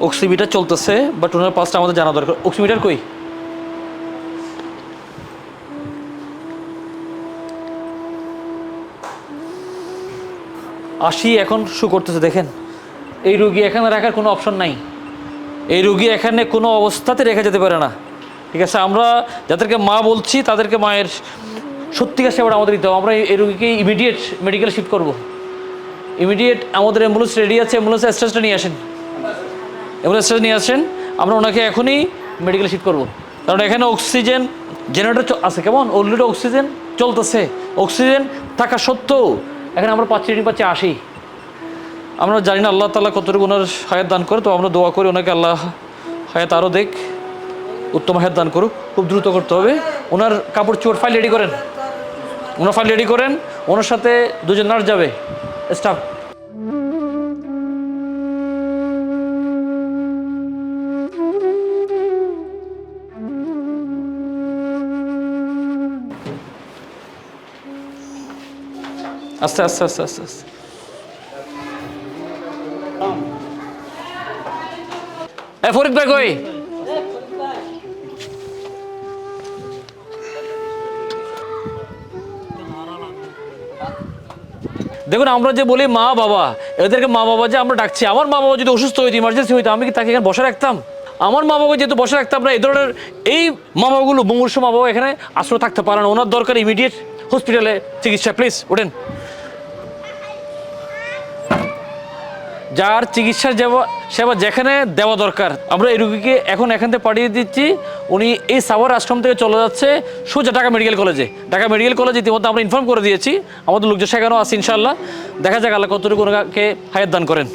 Oximeter চলতেছে but ওনার পাঁচটা আমাদের জানা দরকার। অক্সিমিটার কই? আশি এখন শু করতেছে, দেখেন। এই রুগী এখানে রাখার কোনো অপশন নাই। এই রুগী এখানে কোনো অবস্থাতে রেখে যেতে পারে না। ঠিক আছে, আমরা যাদেরকে মা বলছি, তাদেরকে মায়ের সত্যিকার সেবাটা আমাদের দিতে হবে। আমরা এই- রুগীকে ইমিডিয়েট মেডিকেল শিফট করব। ইমিডিয়েট আমাদের অ্যাম্বুলেন্স রেডি আছে অ্যাম্বুলেন্স স্টেজটা নিয়ে আসেন। অ্যাম্বুলেন্স নিয়ে আসেন, আমরা ওনাকে এখনই মেডিকেল শিফট করব। কারণ এখানে অক্সিজেন জেনারেটর আছে, কেমন? অলরেডি অক্সিজেন চলতেছে। অক্সিজেন থাকা সত্ত্বেও এখানে আমরা পাচ্ছি রেটিং পাচ্ছি আশি। আমরা জানি না আল্লাহ তালা কতটুকু ওনার হায়াত দান করে, তো আমরা দোয়া করি ওনাকে আল্লাহ হায়াত আরও দেখ, উত্তম হায়াত দান করুক। খুব দ্রুত করতে হবে। ওনার কাপড় চোর ফাইল রেডি করেন। ওনার ফাইল রেডি করেন। ওনার সাথে দুজন নার্স যাবে স্টাফ আস্তে আস্তে আস্তে আস্তে আস্তে। এ, ফরিদ ভাই কই? দেখুন, আমরা যে বলি মা বাবা, এদেরকে মা বাবা যে আমরা ডাকছি, আমার মা বাবা যদি অসুস্থ হইতো ইমার্জেন্সি হইতো, আমি কি তাকে এখানে বসে রাখতাম? আমার মা বাবা যেহেতু বসে রাখতাম না, এই ধরনের এই মা বাবাগুলো, মুমূর্ষ মা বাবা এখানে আশ্রয় থাকতে পারে না। ওনার দরকার ইমিডিয়েট হসপিটালে চিকিৎসা প্লিজ ওঠেন। যার চিকিৎসার সেবা সেবা যেখানে দেওয়া দরকার। আমরা এই রুগীকে এখন এখান থেকে পাঠিয়ে দিচ্ছি। উনি এই সাভার আশ্রম থেকে চলে যাচ্ছে সোজা ঢাকা মেডিকেল কলেজে। ঢাকা মেডিকেল কলেজে ইতিমধ্যে আমরা ইনফর্ম করে দিয়েছি। আমাদের লোকজন সেখানেও আছে ইনশাল্লাহ দেখা যাক আল্লাহ কতটুকু ওনাকে হায়াত দান করেন।